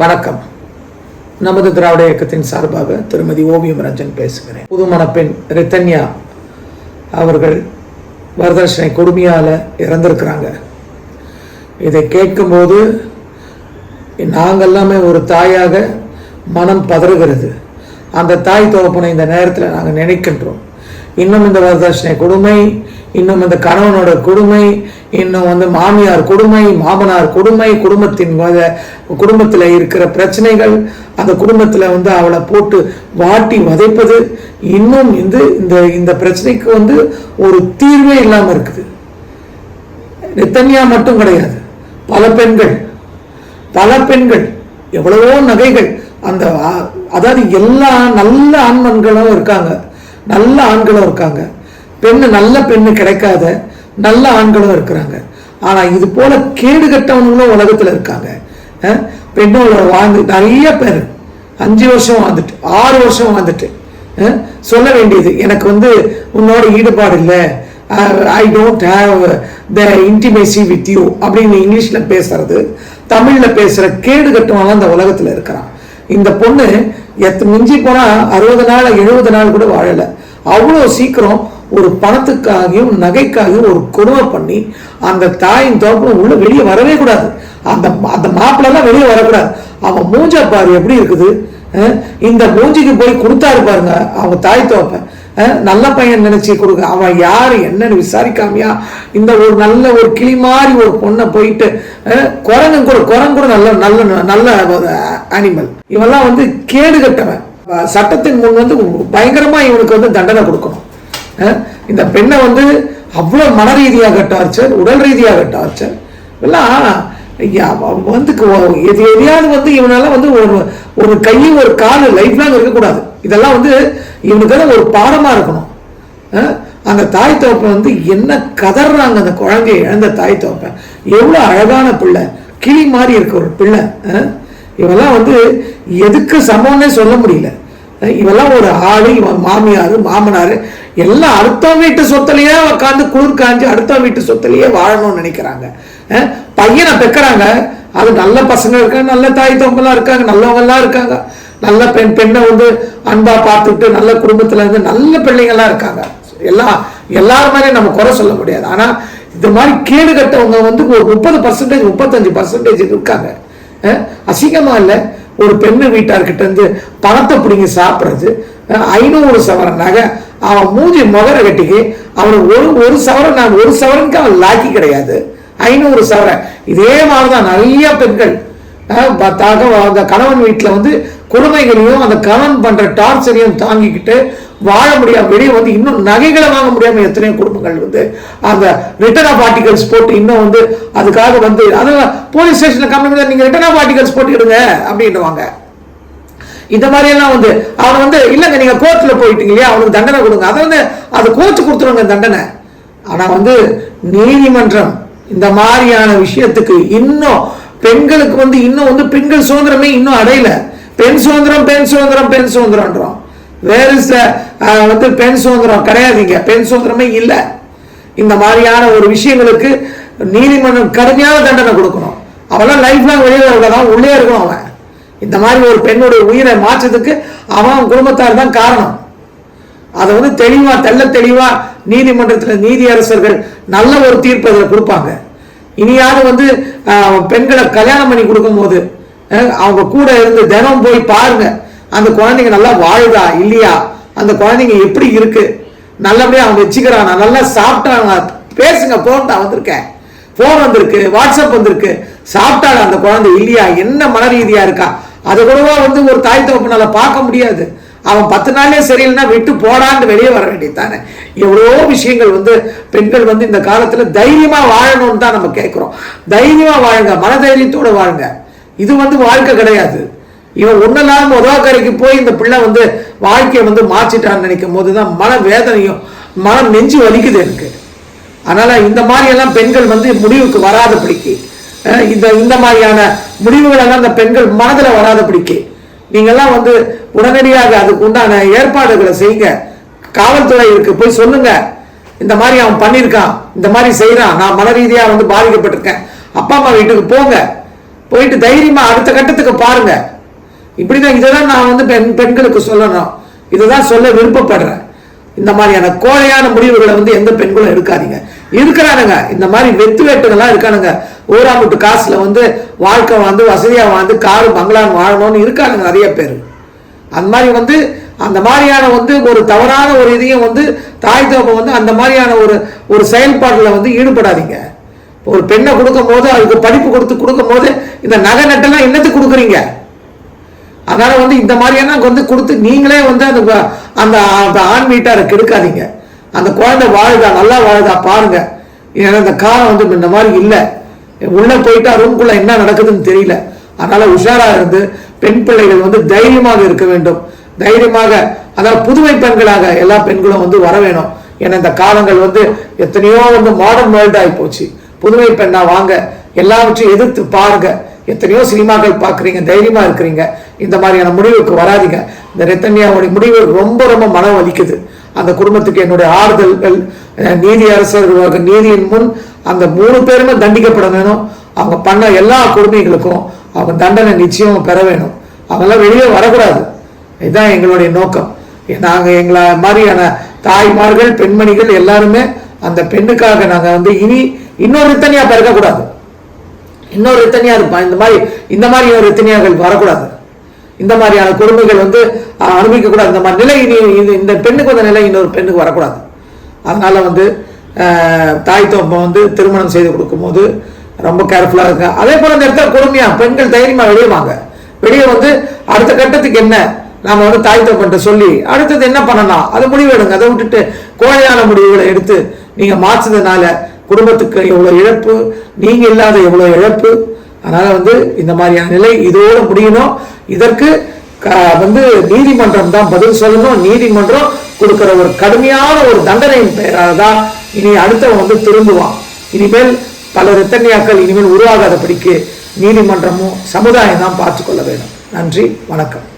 வணக்கம். நமது திராவிட இயக்கத்தின் சார்பாக திருமதி ஓவியம் ரஞ்சன் பேசுகிறேன். புதுமண பெண் ரித்தன்யா அவர்கள் வரதட்சணை கொடுமையால் இறந்திருக்கிறாங்க. இதை கேட்கும்போது நாங்கள்லாமே எல்லாமே ஒரு தாயாக மனம் பதறுகிறது. அந்த தாய் தோப்பனை இந்த நேரத்தில் நாங்கள் நினைக்கின்றோம். இன்னும் இந்த வரதட்சணை கொடுமை இன்னும் இந்த கணவனோட கொடுமை இன்னும் வந்து மாமியார் கொடுமை மாமனார் கொடுமை குடும்பத்தின் குடும்பத்தில் இருக்கிற பிரச்சனைகள் அந்த குடும்பத்தில் வந்து அவளை போட்டு வாட்டி வதைப்பது இன்னும் வந்து இந்த இந்த பிரச்சனைக்கு வந்து ஒரு தீர்வே இல்லாமல் இருக்குது. நித்தன்யா மட்டும் கிடையாது. பல பெண்கள் பல பெண்கள் எவ்வளவோ நகைகள் அந்த அதாவது எல்லா நல்ல ஆண்மன்களும் இருக்காங்க. நல்ல ஆண்களும் இருக்காங்க. பெண்ணு நல்ல பெண்ணு கிடைக்காத நல்ல ஆண்களும் இருக்கிறாங்க. ஆனால் இது போல கேடு கட்டவங்களும் உலகத்தில் இருக்காங்க. பெண்ணோட வாழ்ந்து நிறைய பேர் அஞ்சு வருஷம் வாழ்ந்துட்டு ஆறு வருஷம் வாழ்ந்துட்டு சொல்ல வேண்டியது எனக்கு வந்து உன்னோட ஈடுபாடு இல்லை. I don't have the intimacy with you அப்படின்னு இங்கிலீஷில் பேசுறது தமிழில் பேசுகிற கேடு கட்டவங்களாம் அந்த உலகத்தில் இருக்கிறான். இந்த பொண்ணு எத் மிஞ்சி போனால் அறுபது நாள் எழுபது நாள் கூட வாழலை. அவ்வளோ சீக்கிரம் ஒரு பணத்துக்காகவும் நகைக்காகவும் ஒரு கொடுமை பண்ணி அந்த தாயின் தோப்புல உள்ள வெளியே வரவே கூடாது. அந்த அந்த மாப்பிள்ளெல்லாம் வெளியே வரக்கூடாது. அவன் மூஞ்ச பாரு எப்படி இருக்குது? இந்த மூஞ்சிக்கு போய் கொடுத்தாரு பாருங்க அவங்க தாய் தோப்பை. நல்ல பையன் நினைச்சு கொடுக்க அவன் யார் என்னன்னு விசாரிக்காமையா? இந்த ஒரு நல்ல ஒரு கிளி மாதிரி ஒரு பொண்ணை போயிட்டு குரங்கும் கூட குரங்கு கூட நல்ல நல்ல நல்ல ஒரு அனிமல் இவெல்லாம் வந்து கேடு கட்டவன். சட்டத்தின் முன் வந்து பயங்கரமாக இவனுக்கு வந்து தண்டனை கொடுக்கணும். இந்த பெண்ணை வந்து அவ்வளோ மன ரீதியாக டார்ச்சர் உடல் ரீதியாக டார்ச்சர் எல்லாம் ஐயா, வந்து எது எதையாவது வந்து இவனால வந்து ஒரு ஒரு கை ஒரு கால் லைஃப் லாங் இருக்கக்கூடாது. இதெல்லாம் வந்து இவனுக்கு ஒரு பாடமாக இருக்கணும். அந்த தாய் தோப்பை வந்து என்ன கதறாங்க அந்த குழந்தைய இழந்த தாய் தோப்பை. எவ்வளோ அழகான பிள்ளை. கிளி மாதிரி இருக்க ஒரு பிள்ளை. இவெல்லாம் வந்து எதுக்கு சமம்னே சொல்ல முடியல. இவெல்லாம் ஒரு ஆடு இவன் மாமியார் மாமனார் எல்லாம் அடுத்த வீட்டு சொத்துலையே உட்காந்து குளிர் காஞ்சு அடுத்த வீட்டு சொத்துலையே வாழணும்னு நினைக்கிறாங்க. பையனை பெக்கிறாங்க. அது நல்ல பசங்க இருக்காங்க நல்ல தாய் தோம்பெல்லாம் இருக்காங்க நல்லவங்கெல்லாம் இருக்காங்க. நல்ல பெண் பெண்ணை வந்து அன்பாக பார்த்துக்கிட்டு நல்ல குடும்பத்தில் இருந்து நல்ல பிள்ளைங்கள்லாம் இருக்காங்க. எல்லாம் எல்லாரும் மாதிரியும் நம்ம குறை சொல்ல முடியாது. ஆனால் இந்த மாதிரி கேடு கட்டவங்க வந்து ஒரு முப்பது பர்சன்டேஜ் முப்பத்தஞ்சு பர்சன்டேஜ் இருக்காங்க. அசிங்கமாக இல்லை. ஒரு பெண்ணு வீட்டார்கிட்ட இருந்து பணத்தை பிடிங்கி சாப்பிட்றது ஐநூறு சவரன் நகை அவன் மூஞ்சி முகர கட்டிக்கு அவனுக்கு ஒரு ஒரு சவரன் நான் ஒரு சவரனுக்கு அவன் லாக்கி கிடையாது. ஐநூறு சவரன் இதே மாதிரிதான் நிறைய பெண்கள். அஹ் அந்த கணவன் வீட்டில் வந்து கொடுமைகளையும் அந்த கணவன் பண்ற டார்ச்சரையும் தாங்கிக்கிட்டு வாழ முடியாம வெளியே வந்து இன்னும் நகைகளை வாங்க முடியாம எத்தனையோ குடும்பங்கள் வந்து அந்த ரிட்டர்ன் ஆஃப் ஆர்டிகல்ஸ் போட்டு இன்னும் வந்து அதுக்காக வந்து அதெல்லாம் போலீஸ் ஸ்டேஷன்ல பண்ணி நீங்க ரிட்டர்ன் ஆஃப் ஆர்டிகல்ஸ் போட்டுக்கிடுங்க அப்படின்னுவாங்க. இந்த மாதிரி எல்லாம் வந்து அவன் வந்து இல்லைங்க நீங்க கோர்ட்டில் போயிட்டீங்க இல்லையா அவனுக்கு தண்டனை கொடுங்க. அதை வந்து அது கோர்ட்டு கொடுத்துருவாங்க தண்டனை. ஆனா வந்து நீதிமன்றம் இந்த மாதிரியான விஷயத்துக்கு இன்னும் பெண்களுக்கு வந்து இன்னும் வந்து பெண்கள் சுதந்திரமே இன்னும் அடையல. பெண் சுதந்திரம் பெண் சுதந்திரம் பெண் சுதந்திரம்ன்றோம் வேறு வந்து பெண் சுதந்திரம் கிடையாதுங்க பெண் சுதந்திரமே இல்லை. இந்த மாதிரியான ஒரு விஷயங்களுக்கு நீதிமன்றம் கடுமையான தண்டனை கொடுக்கணும். அவெல்லாம் லைஃப் லாங் வெளியே இருக்கதான் உள்ளே இருக்கணும் அவன். இந்த மாதிரி ஒரு பெண்ணுடைய உயிரை மாற்றத்துக்கு அவன் குடும்பத்தார் தான் காரணம். அதை வந்து தெளிவாக தெள்ள தெளிவாக நீதிமன்றத்தில் நீதியரசர்கள் நல்ல ஒரு தீர்ப்பு அதில் கொடுப்பாங்க. இனியாவது வந்து பெண்களை கல்யாணம் பண்ணி கொடுக்கும்போது அவங்க கூட இருந்து தினம் போய் பாருங்க. அந்த குழந்தைங்க நல்லா வாழுதா இல்லையா? அந்த குழந்தைங்க எப்படி இருக்கு? நல்லபடியாக அவங்க வச்சுக்கிறானா? நல்லா சாப்பிட்டாங்க பேசுங்க போன் தான் வந்திருக்கேன் ஃபோன் வந்திருக்கு வாட்ஸ்அப் வந்திருக்கு. சாப்பிட்டாளா அந்த குழந்தை இல்லையா? என்ன மன ரீதியாக இருக்கா? அது கூடவா வந்து ஒரு தாய் தகப்பனால பார்க்க முடியாது. அவன் பத்து நாளே சரியில்லைன்னா விட்டு போடான்னு வெளியே வர வேண்டியது தானே எவ்வளோ விஷயங்கள் வந்து பெண்கள் வந்து இந்த காலத்தில் தைரியமாக வாழணும்னு தான் நம்ம கேட்குறோம் தைரியமாக வாழுங்க மன தைரியத்தோடு வாழுங்க. இது வந்து வாழ்க்கை கிடையாது. இவன் ஒன்றெல்லாம் உதவாக்கரைக்கு போய் இந்த பிள்ளை வந்து வாழ்க்கையை வந்து மாற்றிட்டான்னு நினைக்கும் போது தான் மன வேதனையும் மனம் நெஞ்சு வலிக்குது எனக்கு. அதனால் இந்த மாதிரியெல்லாம் பெண்கள் வந்து முடிவுக்கு வராதபடிக்கு பிடிக்கு இந்த இந்த மாதிரியான முடிவுகளெல்லாம் அந்த பெண்கள் மனதில் வராதபடிக்கு நீங்கள்லாம் வந்து உடனடியாக அதுக்கு உண்டான ஏற்பாடுகளை செய்யுங்க. காவல்துறை இருக்கு போய் சொல்லுங்க. இந்த மாதிரி அவன் பண்ணியிருக்கான் இந்த மாதிரி செய்கிறான் நான் மன ரீதியாக வந்து பாதிக்கப்பட்டிருக்கேன். அப்பா அம்மா வீட்டுக்கு போங்க. போயிட்டு தைரியமாக அடுத்த கட்டத்துக்கு பாருங்க. இப்படிதான் இதை தான் நான் வந்து பெண் பெண்களுக்கு சொல்லணும். இதை தான் சொல்ல விருப்பப்படுறேன். இந்த மாதிரியான கோழையான முடிவுகளை வந்து எந்த பெண்களும் எடுக்காதீங்க. இருக்கிறானுங்க. இந்த மாதிரி வெத்து வெட்டுகள்லாம் இருக்கானுங்க ஊராமுட்டு காசுல வந்து வாழ்க்கை வாழ்ந்து வசதியாக வாழ்ந்து காரு பங்களான்னு வாழணும்னு இருக்கானுங்க நிறைய பேர். அந்த மாதிரி வந்து அந்த மாதிரியான வந்து ஒரு தவறான ஒரு இதையும் வந்து தாய் தோப்பை வந்து அந்த மாதிரியான ஒரு ஒரு செயல்பாட்டில் வந்து ஈடுபடாதீங்க. ஒரு பெண்ணை கொடுக்கும் போது அதுக்கு படிப்பு கொடுத்து கொடுக்கும் போது இந்த நகை நட்டெல்லாம் என்னத்துக்கு கொடுக்குறீங்க? அதனால் வந்து இந்த மாதிரியான வந்து கொடுத்து நீங்களே வந்து அந்த அந்த அந்த ஆண் வீட்டாரை கெடுக்காதீங்க. அந்த குழந்தை வாழுதா நல்லா வாழுதா பாருங்க. ஏன்னா இந்த காலம் வந்து இந்த மாதிரி இல்லை. உள்ளே போயிட்டா ரூம்குள்ளே என்ன நடக்குதுன்னு தெரியல. அதனால் உஷாராக இருந்து பெண் பிள்ளைகள் வந்து தைரியமாக இருக்க வேண்டும். தைரியமாக அதாவது புதுமை பெண்களாக எல்லா பெண்களும் வந்து வர வேணும். ஏன்னா இந்த காலங்கள் வந்து எத்தனையோ வந்து மாடர்ன் வேர்ல்ட் ஆகி போச்சு. புதுமை பெண்ணா வாங்க. எல்லாவற்றையும் எதிர்த்து பாருங்கள் எத்தனையோ சினிமாக்கள் பார்க்குறீங்க தைரியமாக இருக்கிறீங்க. இந்த மாதிரியான முடிவுக்கு வராதீங்க. இந்த ரத்தன்யாவுடைய முடிவு ரொம்ப ரொம்ப மனம் வலிக்குது. அந்த குடும்பத்துக்கு என்னுடைய ஆறுதல்கள் நீதி அரசர்கள் நீதியின் முன் அந்த மூணு பேருமே தண்டிக்கப்பட வேணும். அவங்க பண்ண எல்லா கொடுமைகளுக்கும் அவங்க தண்டனை நிச்சயம் பெற வேணும். அவங்கெல்லாம் வெளியே வரக்கூடாது. இதுதான் எங்களுடைய நோக்கம். நாங்கள் எங்களை மாதிரியான தாய்மார்கள் பெண்மணிகள் எல்லாருமே அந்த பெண்ணுக்காக நாங்கள் வந்து இனி இன்னொரு தனியாக பிறக்கக்கூடாது. இன்னொரு எத்தனையாக இருப்பான் இந்த மாதிரி இந்த மாதிரி ஒரு ரித்தனியாக்கள் வரக்கூடாது. இந்த மாதிரியான கொடுமைகள் வந்து அனுபவிக்கக்கூடாது. இந்த மாதிரி நிலை இனி இது இந்த பெண்ணுக்கு வந்த நிலை இன்னொரு பெண்ணுக்கு வரக்கூடாது. அதனால் வந்து தாய் தோப்பம் வந்து திருமணம் செய்து கொடுக்கும்போது ரொம்ப கேர்ஃபுல்லாக இருக்க அதே போல் இந்த இடத்துல கொடுமையாக பெண்கள் தைரியமாக வெளியே வாங்க. வெளியே வந்து அடுத்த கட்டத்துக்கு என்ன? நாம் வந்து தாய் தோப்பன்ட்ட சொல்லி அடுத்தது என்ன பண்ணலாம்? அதை முடிவு எடுங்க அதை விட்டுட்டு கோழையான முடிவுகளை எடுத்து நீங்கள் மாற்றுறதுனால குடும்பத்துக்கு எவ்வளோ இழப்பு நீங்கள் இல்லாத எவ்வளோ இழப்பு. அதனால் வந்து இந்த மாதிரியான நிலை இதோடு முடியணும். இதற்கு க- வந்து நீதிமன்றம் தான் பதில் சொல்லணும். நீதிமன்றம் கொடுக்குற ஒரு கடுமையான ஒரு தண்டனையின் பெயரால் தான் இனி அடுத்தவன் வந்து திரும்புவான். இனிமேல் பல ரத்தன்யாக்கள் இனிமேல் உருவாகாதபடிக்கு நீதிமன்றமும் சமுதாயம் தான் பார்த்துக்கொள்ள வேண்டும். நன்றி வணக்கம்.